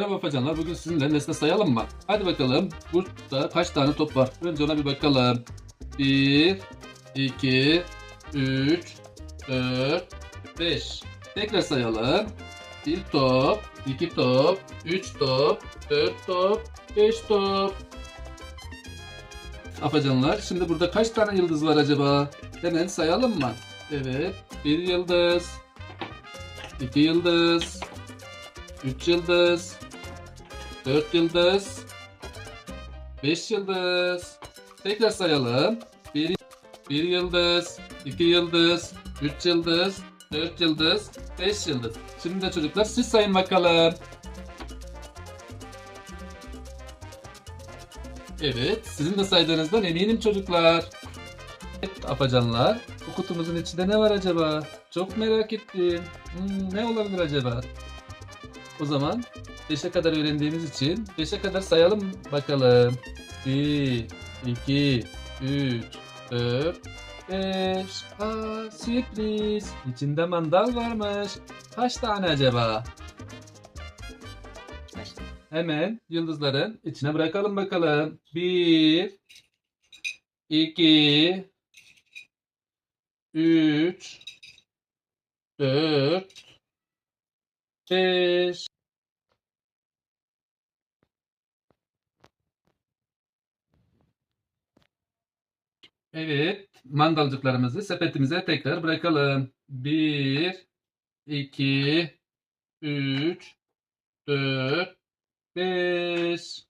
Merhaba Afacanlar. Bugün sizinle nesne sayalım mı? Hadi bakalım. Burada kaç tane top var? Önce ona bir bakalım. 1, 2, 3, 4, 5. Tekrar sayalım. 1 top, 2 top, 3 top, 4 top, 5 top. Afacanlar şimdi burada kaç tane yıldız var acaba? Hemen sayalım mı? Evet. 1 yıldız, 2 yıldız, 3 yıldız, 4 yıldız, 5 yıldız. Tekrar sayalım. 1, 1 yıldız, 2 yıldız, 3 yıldız, 4 yıldız, 5 yıldız. Şimdi de çocuklar siz sayın bakalım. Evet, sizin de saydığınızdan eminim çocuklar. Evet, afacanlar. Bu kutumuzun içinde ne var acaba? Çok merak ettim. Hmm, ne olabilir acaba? O zaman 5'e kadar öğrendiğimiz için 5'e kadar sayalım bakalım. 1, 2, 3, 4, 5. Aa sürpriz. İçinde mandal varmış. Kaç tane acaba? Hemen yıldızların içine bırakalım bakalım. 1, 2, 3, 4, 5. Evet, mandalcıklarımızı sepetimize tekrar bırakalım. 1, 2, 3, 4, 5.